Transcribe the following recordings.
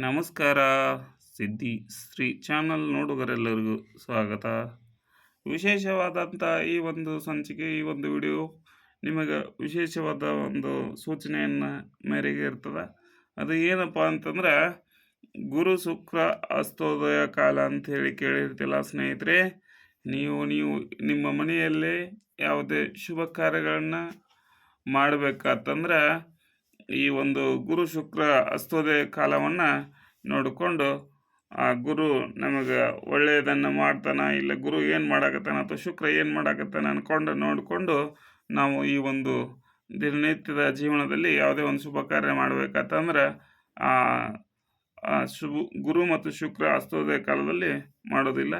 ನಮಸ್ಕಾರ. ಸಿದ್ಧಿ ಶ್ರೀ ಚಾನಲ್ ನೋಡುಗರೆಲ್ಲರಿಗೂ ಸ್ವಾಗತ. ವಿಶೇಷವಾದಂಥ ಈ ಒಂದು ಸಂಚಿಕೆ, ಈ ಒಂದು ವಿಡಿಯೋ ನಿಮಗೆ ವಿಶೇಷವಾದ ಒಂದು ಸೂಚನೆಯನ್ನು ಮೇರೆಗೆ ಇರ್ತದೆ. ಅದು ಏನಪ್ಪ ಅಂತಂದ್ರೆ, ಗುರು ಶುಕ್ರ ಅಸ್ತೋದಯ ಕಾಲ ಅಂತ ಹೇಳಿ ಕೇಳಿರ್ತಿಲ್ಲ ಸ್ನೇಹಿತರೆ. ನೀವು ನೀವು ನಿಮ್ಮ ಮನೆಯಲ್ಲೇ ಯಾವುದೇ ಶುಭ ಕಾರ್ಯಗಳನ್ನು ಮಾಡಬೇಕಾತಂದ್ರೆ ಈ ಒಂದು ಗುರು ಶುಕ್ರ ಅಸ್ತೋದಯ ಕಾಲವನ್ನು ನೋಡಿಕೊಂಡು, ಆ ಗುರು ನಮಗೆ ಒಳ್ಳೆಯದನ್ನು ಮಾಡ್ತಾನೆ, ಇಲ್ಲ ಗುರು ಏನು ಮಾಡಾಕತ್ತಾನ ಅಥವಾ ಶುಕ್ರ ಏನು ಮಾಡಾಕತ್ತಾನ ಅಂದ್ಕೊಂಡು ನೋಡಿಕೊಂಡು ನಾವು ಈ ಒಂದು ದಿನನಿತ್ಯದ ಜೀವನದಲ್ಲಿ ಯಾವುದೇ ಒಂದು ಶುಭ ಕಾರ್ಯ ಮಾಡಬೇಕಂತಂದ್ರೆ, ಆ ಶುಭ, ಗುರು ಮತ್ತು ಶುಕ್ರ ಅಸ್ತೋದಯ ಕಾಲದಲ್ಲಿ ಮಾಡೋದಿಲ್ಲ.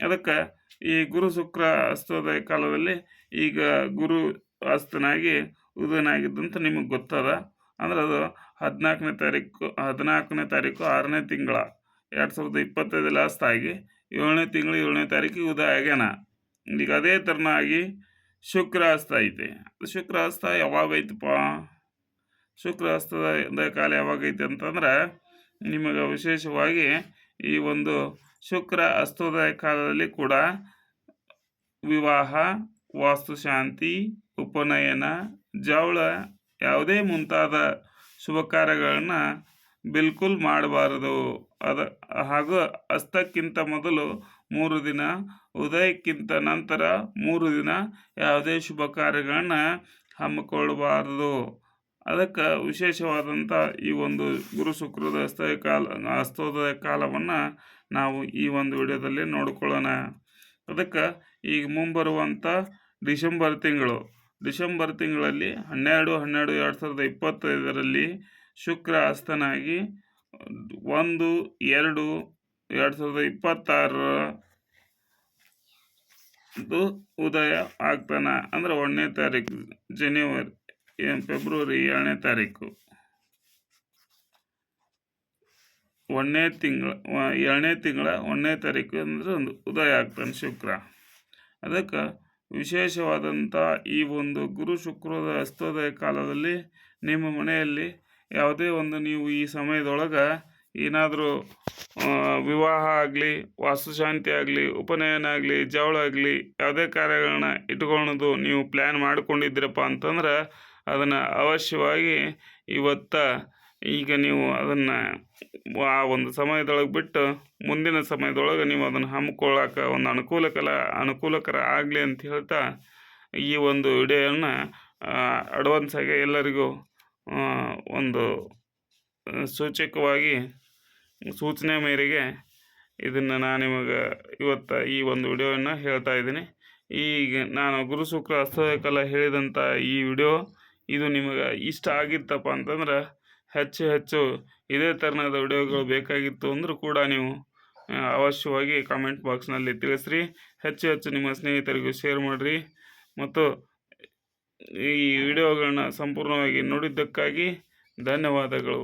ಅದಕ್ಕೆ ಈ ಗುರು ಶುಕ್ರ ಅಸ್ತೋದಯ ಕಾಲದಲ್ಲಿ ಈಗ ಗುರು ಅಸ್ತನಾಗಿ, ಉದಯನಾಗಿದ್ದಂತ ನಿಮಗೆ ಗೊತ್ತದ. ಅಂದ್ರೆ ಅದು ಹದಿನಾಲ್ಕನೇ ತಾರೀಕು ಹದಿನಾಲ್ಕನೇ ತಾರೀಕು ಆರನೇ ತಿಂಗಳ, ಎರಡು ಸಾವಿರದ ಇಪ್ಪತ್ತೈದು ಲಾಸ್ಟ್ ಆಗಿ ಏಳನೇ ತಿಂಗಳು ಏಳನೇ ತಾರೀಕಿಗೆ ಉದಯ ಆಗ್ಯಾನ. ಈಗ ಅದೇ ಥರನಾಗಿ ಶುಕ್ರ ಹಸ್ತ ಐತೆ. ಶುಕ್ರ ಅಸ್ತ ಯಾವಾಗ ಐತಪ್ಪ? ಶುಕ್ರ ಹಸ್ತದ ಕಾಲ ಯಾವಾಗ ಐತೆ ಅಂತಂದ್ರೆ ನಿಮಗೆ ವಿಶೇಷವಾಗಿ ಈ ಒಂದು ಶುಕ್ರ ಅಸ್ತೋದಯ ಕಾಲದಲ್ಲಿ ಕೂಡ ವಿವಾಹ ವಾಸ್ತುಶಾಂತಿ ಉಪನಯನ, ಜವಳ ಯಾವುದೇ ಮುಂತಾದ ಶುಭ ಕಾರ್ಯಗಳನ್ನು ಬಿಲ್ಕುಲ್ ಮಾಡಬಾರದು. ಅದ, ಹಾಗೂ ಅಸ್ತಕ್ಕಿಂತ ಮೊದಲು ಮೂರು ದಿನ, ಉದಯಕ್ಕಿಂತ ನಂತರ ಮೂರು ದಿನ ಯಾವುದೇ ಶುಭ ಕಾರ್ಯಗಳನ್ನು ಹಮ್ಮಿಕೊಳ್ಳಬಾರದು. ಅದಕ್ಕೆ ವಿಶೇಷವಾದಂಥ ಈ ಒಂದು ಗುರು ಶುಕ್ರದ ಅಸ್ತಯ ಕಾಲ ಅಸ್ತೋದಯ ಕಾಲವನ್ನು ನಾವು ಈ ಒಂದು ವಿಡಿಯೋದಲ್ಲಿ ನೋಡಿಕೊಳ್ಳೋಣ. ಅದಕ್ಕೆ ಈಗ ಮುಂಬರುವಂಥ ಡಿಸೆಂಬರ್ ತಿಂಗಳು ಡಿಸೆಂಬರ್ ತಿಂಗಳಲ್ಲಿ ಹನ್ನೆರಡು ಹನ್ನೆರಡು, ಎರಡು ಸಾವಿರದ ಇಪ್ಪತ್ತೈದರಲ್ಲಿ ಶುಕ್ರ ಅಸ್ತನಾಗಿ ಒಂದು, ಎರಡು ಎರಡು ಸಾವಿರದ ಇಪ್ಪತ್ತಾರರ ಉದಯ ಆಗ್ತಾನೆ. ಅಂದ್ರೆ ಒಂದನೇ ತಾರೀಕು ಜನವರಿ ಫೆಬ್ರವರಿ ಏಳನೇ ತಾರೀಕು. ಒಂದನೇ ತಿಂಗಳ ಏಳನೇ ತಿಂಗಳ ಒಂದನೇ ತಾರೀಕು ಅಂದರೆ ಒಂದು ಉದಯ ಆಗ್ತಾನೆ ಶುಕ್ರ. ಅದಕ್ಕೆ ವಿಶೇಷವಾದಂಥ ಈ ಒಂದು ಗುರು ಶುಕ್ರದ ಅಸ್ತೋದಯ ಕಾಲದಲ್ಲಿ ನಿಮ್ಮ ಮನೆಯಲ್ಲಿ ಯಾವುದೇ ಒಂದು ನೀವು ಈ ಸಮಯದೊಳಗೆ ಏನಾದರೂ ವಿವಾಹ ಆಗಲಿ, ವಾಸ್ತುಶಾಂತಿ ಆಗಲಿ, ಉಪನಯನ ಆಗಲಿ, ಜವಳ ಆಗಲಿ, ಯಾವುದೇ ಕಾರ್ಯಗಳನ್ನ ಇಟ್ಕೊಳ್ಳೋದು ನೀವು ಪ್ಲ್ಯಾನ್ ಮಾಡಿಕೊಂಡಿದ್ದೀರಪ್ಪ ಅಂತಂದ್ರೆ ಅದನ್ನು ಅವಶ್ಯವಾಗಿ ಇವತ್ತು ಈಗ ನೀವು ಅದನ್ನು ಆ ಒಂದು ಸಮಯದೊಳಗೆ ಬಿಟ್ಟು ಮುಂದಿನ ಸಮಯದೊಳಗೆ ನೀವು ಅದನ್ನು ಹಮ್ಮಿಕೊಳ್ಳೋಕೆ ಒಂದು ಅನುಕೂಲಕರ ಅನುಕೂಲಕರ ಆಗಲಿ ಅಂತ ಹೇಳ್ತಾ ಈ ಒಂದು ವಿಡಿಯೋನ ಅಡ್ವಾನ್ಸಾಗಿ ಎಲ್ಲರಿಗೂ ಒಂದು ಸೂಚಕವಾಗಿ ಸೂಚನೆ ಮೇರೆಗೆ ಇದನ್ನು ನಾನು ನಿಮಗೆ ಇವತ್ತು ಈ ಒಂದು ವಿಡಿಯೋವನ್ನು ಹೇಳ್ತಾ ಇದ್ದೀನಿ. ಈಗ ನಾನು ಗುರು ಶುಕ್ರ ಅಸ್ತಕಲ ಹೇಳಿದಂಥ ಈ ವಿಡಿಯೋ, ಇದು ನಿಮಗೆ ಇಷ್ಟ ಆಗಿತ್ತಪ್ಪ ಅಂತಂದ್ರೆ ಹೆಚ್ಚು ಹೆಚ್ಚು ಇದೇ ಥರನಾದ ವಿಡಿಯೋಗಳು ಬೇಕಾಗಿತ್ತು ಅಂದರೂ ಕೂಡ ನೀವು ಅವಶ್ಯವಾಗಿ ಕಾಮೆಂಟ್ ಬಾಕ್ಸ್ನಲ್ಲಿ ತಿಳಿಸ್ರಿ. ಹೆಚ್ಚು ಹೆಚ್ಚು ನಿಮ್ಮ ಸ್ನೇಹಿತರಿಗೂ ಶೇರ್ ಮಾಡಿರಿ. ಮತ್ತು ಈ ವಿಡಿಯೋಗಳನ್ನ ಸಂಪೂರ್ಣವಾಗಿ ನೋಡಿದ್ದಕ್ಕಾಗಿ ಧನ್ಯವಾದಗಳು.